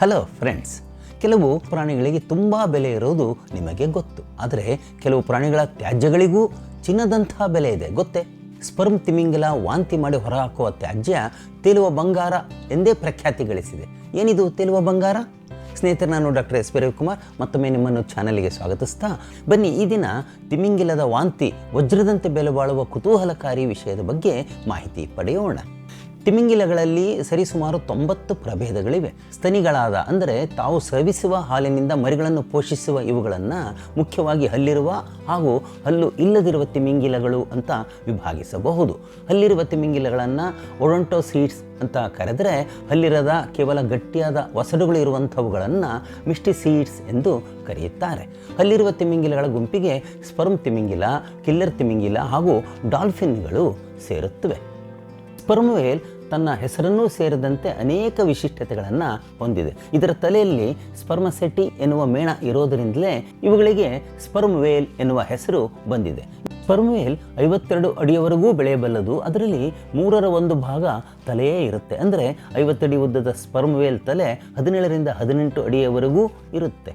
Hello friends ಕೆಲವು ಪ್ರಾಣಿಗಳಿಗೆ ತುಂಬ ಬೆಲೆ ಇರೋದು ನಿಮಗೆ ಗೊತ್ತು. ಆದರೆ ಕೆಲವು ಪ್ರಾಣಿಗಳ ತ್ಯಾಜ್ಯಗಳಿಗೂ ಚಿನ್ನದಂತಹ ಬೆಲೆ ಇದೆ, ಗೊತ್ತೇ? ಸ್ಪರ್ಮ್ ತಿಮಿಂಗಲ ವಾಂತಿ ಮಾಡಿ ಹೊರಹಾಕುವ ತ್ಯಾಜ್ಯ ತೇಲುವ ಬಂಗಾರ ಎಂದೇ ಪ್ರಖ್ಯಾತಿ ಗಳಿಸಿದೆ ಏನಿದು ತೇಲುವ ಬಂಗಾರ? ಸ್ನೇಹಿತರೆ, ನಾನು ಡಾಕ್ಟರ್ ಎಸ್ ಪಿ ರವಿಕುಮಾರ್. ಮತ್ತೊಮ್ಮೆ ನಿಮ್ಮನ್ನು ಚಾನಲ್ಗೆ ಸ್ವಾಗತಿಸ್ತಾ ಬನ್ನಿ. ಈ ದಿನ ತಿಮಿಂಗಿಲದ ವಾಂತಿ, ವಜ್ರದಂತೆ ಬೆಲೆ ಬಾಳುವ ಕುತೂಹಲಕಾರಿ ವಿಷಯದ ಬಗ್ಗೆ ಮಾಹಿತಿ ಪಡೆಯೋಣ. ತಿಮಿಂಗಿಲಗಳಲ್ಲಿ ಸರಿಸುಮಾರು ತೊಂಬತ್ತು ಪ್ರಭೇದಗಳಿವೆ. ಸ್ತನಿಗಳಾದ ಅಂದರೆ ತಾವು ಸ್ರವಿಸುವ ಹಾಲಿನಿಂದ ಮರಿಗಳನ್ನು ಪೋಷಿಸುವ ಇವುಗಳನ್ನು ಮುಖ್ಯವಾಗಿ ಹಲ್ಲಿರುವ ಹಾಗೂ ಹಲ್ಲು ಇಲ್ಲದಿರುವ ತಿಮಿಂಗಿಲಗಳು ಅಂತ ವಿಭಾಗಿಸಬಹುದು. ಹಲ್ಲಿರುವ ತಿಮಿಂಗಿಲಗಳನ್ನು ಒಡೊಂಟೋ ಸೀಡ್ಸ್ ಅಂತ ಕರೆದರೆ ಹಲ್ಲಿರದ ಕೇವಲ ಗಟ್ಟಿಯಾದ ವಸಡುಗಳು ಇರುವಂಥವುಗಳನ್ನು ಮಿಸ್ಟಿ ಸೀಡ್ಸ್ ಎಂದು ಕರೆಯುತ್ತಾರೆ. ಹಲ್ಲಿರುವ ತಿಮಿಂಗಿಲಗಳ ಗುಂಪಿಗೆ ಸ್ಪರ್ಮ್ ತಿಮಿಂಗಿಲ, ಕಿಲ್ಲರ್ ತಿಮಿಂಗಿಲ ಹಾಗೂ ಡಾಲ್ಫಿನ್ಗಳು ಸೇರುತ್ತವೆ. ಸ್ಪರ್ಮ್ ವೇಲ್ ತನ್ನ ಹೆಸರನ್ನೂ ಸೇರಿದಂತೆ ಅನೇಕ ವಿಶಿಷ್ಟತೆಗಳನ್ನು ಹೊಂದಿದೆ. ಇದರ ತಲೆಯಲ್ಲಿ ಸ್ಪರ್ಮಸೆಟಿ ಎನ್ನುವ ಮೇಣ ಇರೋದರಿಂದಲೇ ಇವುಗಳಿಗೆ ಸ್ಪರ್ಮ್ ವೇಲ್ ಎನ್ನುವ ಹೆಸರು ಬಂದಿದೆ. ಸ್ಪರ್ಮ್ ವೇಲ್ ಐವತ್ತೆರಡು ಅಡಿಯವರೆಗೂ ಬೆಳೆಯಬಲ್ಲದು. ಅದರಲ್ಲಿ ಮೂರರ ಒಂದು ಭಾಗ ತಲೆಯೇ ಇರುತ್ತೆ. ಅಂದರೆ ಐವತ್ತಡಿ ಉದ್ದದ ಸ್ಪರ್ಮ್ ವೇಲ್ ತಲೆ ಹದಿನೇಳರಿಂದ ಹದಿನೆಂಟು ಅಡಿಯವರೆಗೂ ಇರುತ್ತೆ.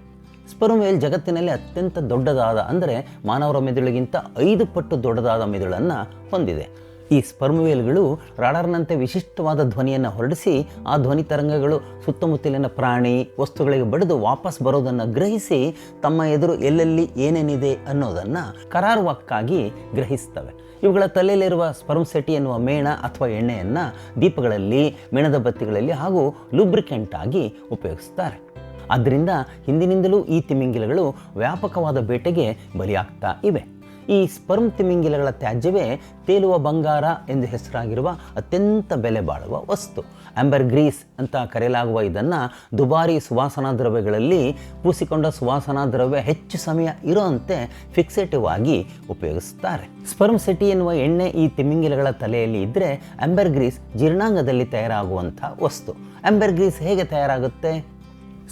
ಸ್ಪರ್ಮ್ ವೇಲ್ ಜಗತ್ತಿನಲ್ಲಿ ಅತ್ಯಂತ ದೊಡ್ಡದಾದ, ಅಂದರೆ ಮಾನವರ ಮೆದುಳಿಗಿಂತ ಐದು ಪಟ್ಟು ದೊಡ್ಡದಾದ ಮೆದುಳನ್ನು ಹೊಂದಿದೆ. ಈ ಸ್ಪರ್ಮ್ ವೇಲ್ಗಳು ರಾಡರ್ನಂತೆ ವಿಶಿಷ್ಟವಾದ ಧ್ವನಿಯನ್ನು ಹೊರಡಿಸಿ ಆ ಧ್ವನಿ ತರಂಗಗಳು, ಸುತ್ತಮುತ್ತಲಿನ ಪ್ರಾಣಿ, ವಸ್ತುಗಳಿಗೆ ಬಡಿದು ವಾಪಸ್ ಬರೋದನ್ನು ಗ್ರಹಿಸಿ ತಮ್ಮ ಎದುರು ಎಲ್ಲೆಲ್ಲಿ ಏನೇನಿದೆ ಅನ್ನೋದನ್ನು ಕರಾರುವಕ್ಕಾಗಿ ಗ್ರಹಿಸ್ತವೆ. ಇವುಗಳ ತಲೆಯಲ್ಲಿರುವ ಸ್ಪರ್ಮ್ ಸೆಟಿ ಎನ್ನುವ ಮೇಣ ಅಥವಾ ಎಣ್ಣೆಯನ್ನು ದೀಪಗಳಲ್ಲಿ, ಮೇಣದ ಬತ್ತಿಗಳಲ್ಲಿ ಹಾಗೂ ಲುಬ್ರಿಕೆಂಟ್ ಆಗಿ ಉಪಯೋಗಿಸ್ತಾರೆ. ಆದ್ದರಿಂದ ಹಿಂದಿನಿಂದಲೂ ಈ ತಿಮಿಂಗಿಲಗಳು ವ್ಯಾಪಕವಾದ ಬೇಟೆಗೆ ಬಲಿಯಾಗ್ತಾ ಇವೆ. ಈ ಸ್ಪರ್ಮ್ ತಿಮಿಂಗಿಲಗಳ ತ್ಯಾಜ್ಯವೇ ತೇಲುವ ಬಂಗಾರ ಎಂದು ಹೆಸರಾಗಿರುವ ಅತ್ಯಂತ ಬೆಲೆ ಬಾಳುವ ವಸ್ತು. ಆಂಬರ್ ಗ್ರೀಸ್ ಅಂತ ಕರೆಯಲಾಗುವ ಇದನ್ನು ದುಬಾರಿ ಸುವಾಸನಾ ದ್ರವ್ಯಗಳಲ್ಲಿ ಪೂಸಿಕೊಂಡ ಸುವಾಸನಾ ದ್ರವ್ಯ ಹೆಚ್ಚು ಸಮಯ ಇರುವಂತೆ ಫಿಕ್ಸೇಟಿವ್ ಆಗಿ ಉಪಯೋಗಿಸುತ್ತಾರೆ ಸ್ಪರ್ಮ್ ಸಿಟಿ ಎನ್ನುವ ಎಣ್ಣೆ ಈ ತಿಮಿಂಗಿಲಗಳ ತಲೆಯಲ್ಲಿ ಇದ್ದರೆ ಆಂಬರ್ ಗ್ರೀಸ್ ಜೀರ್ಣಾಂಗದಲ್ಲಿ ತಯಾರಾಗುವಂಥ ವಸ್ತು. ಆಂಬರ್ ಗ್ರೀಸ್ ಹೇಗೆ ತಯಾರಾಗುತ್ತೆ?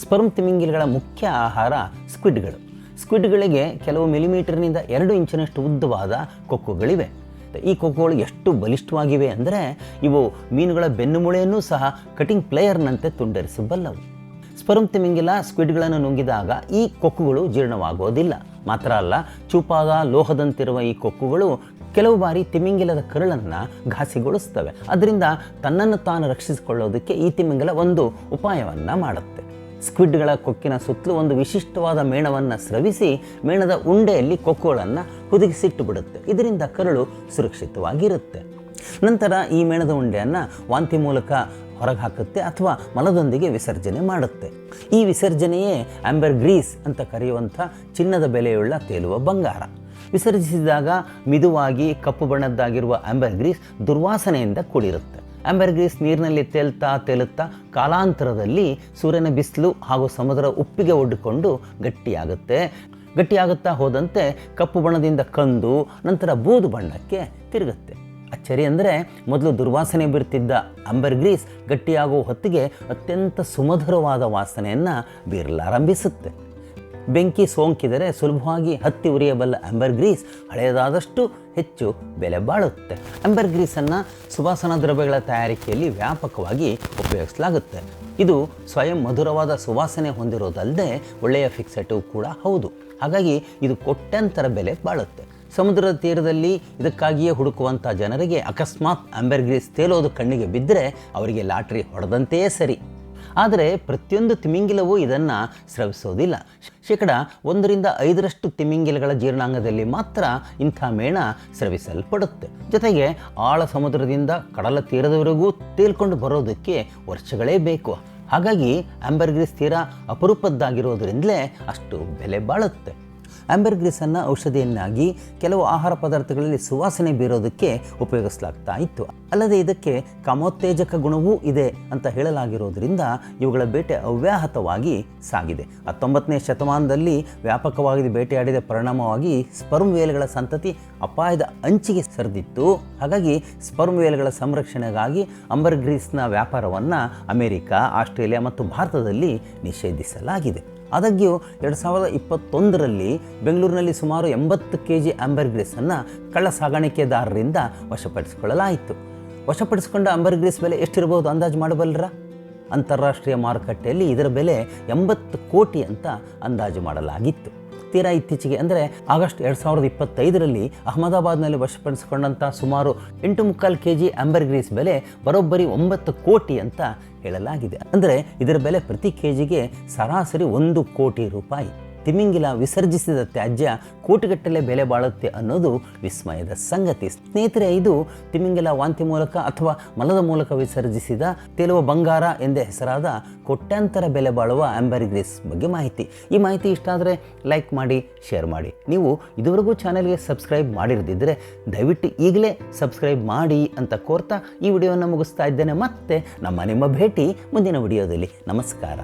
ಸ್ಪರ್ಮ್ ತಿಮಿಂಗಿಲಗಳ ಮುಖ್ಯ ಆಹಾರ ಸ್ಕ್ವಿಡ್ಗಳು ಸ್ಕ್ವಿಡ್ಗಳಿಗೆ ಕೆಲವು ಮಿಲಿಮೀಟರ್ನಿಂದ ಎರಡು ಇಂಚಿನಷ್ಟು ಉದ್ದವಾದ ಕೊಕ್ಕುಗಳಿವೆ. ಈ ಕೊಕ್ಕುಗಳು ಎಷ್ಟು ಬಲಿಷ್ಠವಾಗಿವೆ ಅಂದರೆ ಇವು ಮೀನುಗಳ ಬೆನ್ನುಮೂಳೆಯನ್ನೂ ಸಹ ಕಟಿಂಗ್ ಪ್ಲೇಯರ್ನಂತೆ ತುಂಡರಿಸಬಲ್ಲವು. ಸ್ಪರ್ಮ್ ತಿಮಿಂಗಿಲ ಸ್ಕ್ವಿಡ್ಗಳನ್ನು ನುಂಗಿದಾಗ ಈ ಕೊಕ್ಕುಗಳು ಜೀರ್ಣವಾಗೋದಿಲ್ಲ ಮಾತ್ರ ಅಲ್ಲ ಚೂಪಾದ ಲೋಹದಂತಿರುವ ಈ ಕೊಕ್ಕುಗಳು ಕೆಲವು ಬಾರಿ ತಿಮಿಂಗಿಲದ ಕರುಳನ್ನು ಘಾಸಿಗೊಳಿಸ್ತವೆ. ಅದರಿಂದ ತನ್ನನ್ನು ತಾನು ರಕ್ಷಿಸಿಕೊಳ್ಳೋದಕ್ಕೆ ಈ ತಿಮಿಂಗಿಲ ಒಂದು ಉಪಾಯವನ್ನು ಮಾಡುತ್ತೆ. ಸ್ಕ್ವಿಡ್ಗಳ ಕೊಕ್ಕಿನ ಸುತ್ತಲೂ ಒಂದು ವಿಶಿಷ್ಟವಾದ ಮೇಣವನ್ನು ಸ್ರವಿಸಿ ಮೇಣದ ಉಂಡೆಯಲ್ಲಿ ಕೊಕ್ಕುಗಳನ್ನು ಹುದುಗಿಸಿಟ್ಟು ಬಿಡುತ್ತೆ ಇದರಿಂದ ಕರುಳು ಸುರಕ್ಷಿತವಾಗಿರುತ್ತೆ. ನಂತರ ಈ ಮೇಣದ ಉಂಡೆಯನ್ನು ವಾಂತಿ ಮೂಲಕ ಹೊರಗೆ ಹಾಕುತ್ತೆ ಅಥವಾ ಮಲದೊಂದಿಗೆ ವಿಸರ್ಜನೆ ಮಾಡುತ್ತೆ. ಈ ವಿಸರ್ಜನೆಯೇ ಆಂಬರ್ ಗ್ರೀಸ್ ಅಂತ ಕರೆಯುವಂಥ ಚಿನ್ನದ ಬೆಲೆಯುಳ್ಳ ತೇಲುವ ಬಂಗಾರ. ವಿಸರ್ಜಿಸಿದಾಗ ಮಿದುವಾಗಿ ಕಪ್ಪು ಬಣ್ಣದ್ದಾಗಿರುವ ಆಂಬರ್ ಗ್ರೀಸ್ ದುರ್ವಾಸನೆಯಿಂದ ಕೂಡಿರುತ್ತೆ. ಆಂಬರ್ ಗ್ರೀಸ್ ನೀರಿನಲ್ಲಿ ತೇಲ್ತಾ ತೇಲುತ್ತಾ ಕಾಲಾಂತರದಲ್ಲಿ ಸೂರ್ಯನ ಬಿಸಿಲು ಹಾಗೂ ಸಮುದ್ರ ಉಪ್ಪಿಗೆ ಒಡ್ಡಿಕೊಂಡು ಗಟ್ಟಿಯಾಗುತ್ತೆ. ಗಟ್ಟಿಯಾಗುತ್ತಾ ಹೋದಂತೆ ಕಪ್ಪು ಬಣ್ಣದಿಂದ ಕಂದು ನಂತರ ಬೂದು ಬಣ್ಣಕ್ಕೆ ತಿರುಗುತ್ತೆ. ಅಚ್ಚರಿ ಅಂದರೆ ಮೊದಲು ದುರ್ವಾಸನೆ ಬೀರ್ತಿದ್ದ ಅಂಬರ್ ಗ್ರೀಸ್ ಗಟ್ಟಿಯಾಗುವ ಹೊತ್ತಿಗೆ ಅತ್ಯಂತ ಸುಮಧುರವಾದ ವಾಸನೆಯನ್ನು ಬೀರಲಾರಂಭಿಸುತ್ತೆ. ಬೆಂಕಿ ಸೋಂಕಿದರೆ ಸುಲಭವಾಗಿ ಹತ್ತಿ ಉರಿಯಬಲ್ಲ ಅಂಬರ್ ಗ್ರೀಸ್ ಹಳೆಯದಾದಷ್ಟು ಹೆಚ್ಚು ಬೆಲೆ ಬಾಳುತ್ತೆ. ಅಂಬರ್ ಗ್ರೀಸನ್ನು ಸುವಾಸನಾ ದ್ರವ್ಯಗಳ ತಯಾರಿಕೆಯಲ್ಲಿ ವ್ಯಾಪಕವಾಗಿ ಉಪಯೋಗಿಸಲಾಗುತ್ತೆ. ಇದು ಸ್ವಯಂ ಮಧುರವಾದ ಸುವಾಸನೆ ಹೊಂದಿರೋದಲ್ಲದೆ ಒಳ್ಳೆಯ ಫಿಕ್ಸೆಟು ಕೂಡ ಹೌದು. ಹಾಗಾಗಿ ಇದು ಕೊಟ್ಟಂತರ ಬೆಲೆ ಬಾಳುತ್ತೆ. ಸಮುದ್ರದ ತೀರದಲ್ಲಿ ಇದಕ್ಕಾಗಿಯೇ ಹುಡುಕುವಂಥ ಜನರಿಗೆ ಅಕಸ್ಮಾತ್ ಅಂಬರ್ಗ್ರೀಸ್ ತೇಲೋದು ಕಣ್ಣಿಗೆ ಬಿದ್ದರೆ ಅವರಿಗೆ ಲಾಟ್ರಿ ಹೊಡೆದಂತೆಯೇ ಸರಿ. ಆದರೆ ಪ್ರತಿಯೊಂದು ತಿಮಿಂಗಿಲವೂ ಇದನ್ನು ಸ್ರವಿಸೋದಿಲ್ಲ. ಶೇಕಡ ಒಂದರಿಂದ ಐದರಷ್ಟು ತಿಮಿಂಗಿಲಗಳ ಜೀರ್ಣಾಂಗದಲ್ಲಿ ಮಾತ್ರ ಇಂಥ ಮೇಣ ಸ್ರವಿಸಲ್ಪಡುತ್ತೆ. ಜೊತೆಗೆ ಆಳ ಸಮುದ್ರದಿಂದ ಕಡಲ ತೀರದವರೆಗೂ ತೇಲ್ಕೊಂಡು ಬರೋದಕ್ಕೆ ವರ್ಷಗಳೇ ಬೇಕು. ಹಾಗಾಗಿ ಆಂಬರ್ಗ್ರೀಸ್ ತೀರ ಅಪರೂಪದ್ದಾಗಿರೋದ್ರಿಂದಲೇ ಅಷ್ಟು ಬೆಲೆ ಬಾಳುತ್ತೆ. ಆಂಬರ್ಗ್ರೀಸನ್ನು ಔಷಧಿಯನ್ನಾಗಿ ಕೆಲವು ಆಹಾರ ಪದಾರ್ಥಗಳಲ್ಲಿ ಸುವಾಸನೆ ಬೀರೋದಕ್ಕೆ ಉಪಯೋಗಿಸಲಾಗ್ತಾ ಇತ್ತು ಅಲ್ಲದೆ ಇದಕ್ಕೆ ಕಾಮೋತ್ತೇಜಕ ಗುಣವೂ ಇದೆ ಅಂತ ಹೇಳಲಾಗಿರೋದ್ರಿಂದ ಇವುಗಳ ಬೇಟೆ ಅವ್ಯಾಹತವಾಗಿ ಸಾಗಿದೆ. ಹತ್ತೊಂಬತ್ತನೇ ಶತಮಾನದಲ್ಲಿ ವ್ಯಾಪಕವಾಗಿ ಬೇಟೆಯಾಡಿದ ಪರಿಣಾಮವಾಗಿ ಸ್ಪರ್ಮ್ ವೇಲ್ಗಳ ಸಂತತಿ ಅಪಾಯದ ಅಂಚಿಗೆ ಸರಿದಿತ್ತು. ಹಾಗಾಗಿ ಸ್ಪರ್ಮ್ ವೇಲ್ಗಳ ಸಂರಕ್ಷಣೆಗಾಗಿ ಅಂಬರ್ಗ್ರೀಸ್ನ ವ್ಯಾಪಾರವನ್ನು ಅಮೆರಿಕ, ಆಸ್ಟ್ರೇಲಿಯಾ ಮತ್ತು ಭಾರತದಲ್ಲಿ ನಿಷೇಧಿಸಲಾಗಿದೆ. ಆದಾಗ್ಯೂ ಎರಡು ಸಾವಿರದ ಇಪ್ಪತ್ತೊಂದರಲ್ಲಿ ಬೆಂಗಳೂರಿನಲ್ಲಿ ಸುಮಾರು ಎಂಬತ್ತು ಕೆ ಜಿ ಆಂಬರ್ಗ್ರೀಸನ್ನು ಕಳ್ಳ ಸಾಗಾಣಿಕೆದಾರರಿಂದ ವಶಪಡಿಸಿಕೊಳ್ಳಲಾಯಿತು. ವಶಪಡಿಸಿಕೊಂಡ ಅಂಬರ್ಗ್ರೀಸ್ ಬೆಲೆ ಎಷ್ಟಿರಬಹುದು ಅಂದಾಜು ಮಾಡಬಲ್ಲರ? ಅಂತಾರಾಷ್ಟ್ರೀಯ ಮಾರುಕಟ್ಟೆಯಲ್ಲಿ ಇದರ ಬೆಲೆ ಎಂಬತ್ತು ಕೋಟಿ ಅಂತ ಅಂದಾಜು ಮಾಡಲಾಗಿತ್ತು. ತೀರಾ ಇತ್ತೀಚೆಗೆ, ಅಂದರೆ ಆಗಸ್ಟ್ ಎರಡು ಸಾವಿರದ ಇಪ್ಪತ್ತೈದರಲ್ಲಿ ಅಹಮದಾಬಾದ್ನಲ್ಲಿ ವಶಪಡಿಸಿಕೊಂಡಂಥ ಸುಮಾರು ಎಂಟು ಮುಕ್ಕಾಲು ಕೆ ಜಿ ಆಂಬರ್ಗ್ರೀಸ್ ಬೆಲೆ ಬರೋಬ್ಬರಿ ಒಂಬತ್ತು ಕೋಟಿ ಅಂತ ಹೇಳಲಾಗಿದೆ. ಅಂದರೆ ಇದರ ಬೆಲೆ ಪ್ರತಿ ಕೆ ಜಿಗೆ ಸರಾಸರಿ ಒಂದು ಕೋಟಿ ರೂಪಾಯಿ. ತಿಮಿಂಗಿಲ ವಿಸರ್ಜಿಸಿದ ತ್ಯಾಜ್ಯ ಕೋಟಿಗಟ್ಟಲೆ ಬೆಲೆ ಬಾಳುತ್ತೆ ಅನ್ನೋದು ವಿಸ್ಮಯದ ಸಂಗತಿ. ಸ್ನೇಹಿತರೆ, ಇದು ತಿಮಿಂಗಿಲ ವಾಂತಿ ಮೂಲಕ ಅಥವಾ ಮಲದ ಮೂಲಕ ವಿಸರ್ಜಿಸಿದ ತೇಲುವ ಬಂಗಾರ ಎಂದೇ ಹೆಸರಾದ ಕೋಟ್ಯಾಂತರ ಬೆಲೆ ಬಾಳುವ ಆಂಬರಿಗ್ರೀಸ್ ಬಗ್ಗೆ ಮಾಹಿತಿ. ಈ ಮಾಹಿತಿ ಇಷ್ಟ ಆದರೆ ಲೈಕ್ ಮಾಡಿ, ಶೇರ್ ಮಾಡಿ. ನೀವು ಇದುವರೆಗೂ ಚಾನೆಲ್ಗೆ ಸಬ್ಸ್ಕ್ರೈಬ್ ಮಾಡಿರದಿದ್ದರೆ ದಯವಿಟ್ಟು ಈಗಲೇ ಸಬ್ಸ್ಕ್ರೈಬ್ ಮಾಡಿ ಅಂತ ಕೋರ್ತಾ ಈ ವಿಡಿಯೋವನ್ನು ಮುಗಿಸ್ತಾ ಇದ್ದೇನೆ. ಮತ್ತೆ ನಮ್ಮ ನಿಮ್ಮ ಭೇಟಿ ಮುಂದಿನ ವಿಡಿಯೋದಲ್ಲಿ. ನಮಸ್ಕಾರ.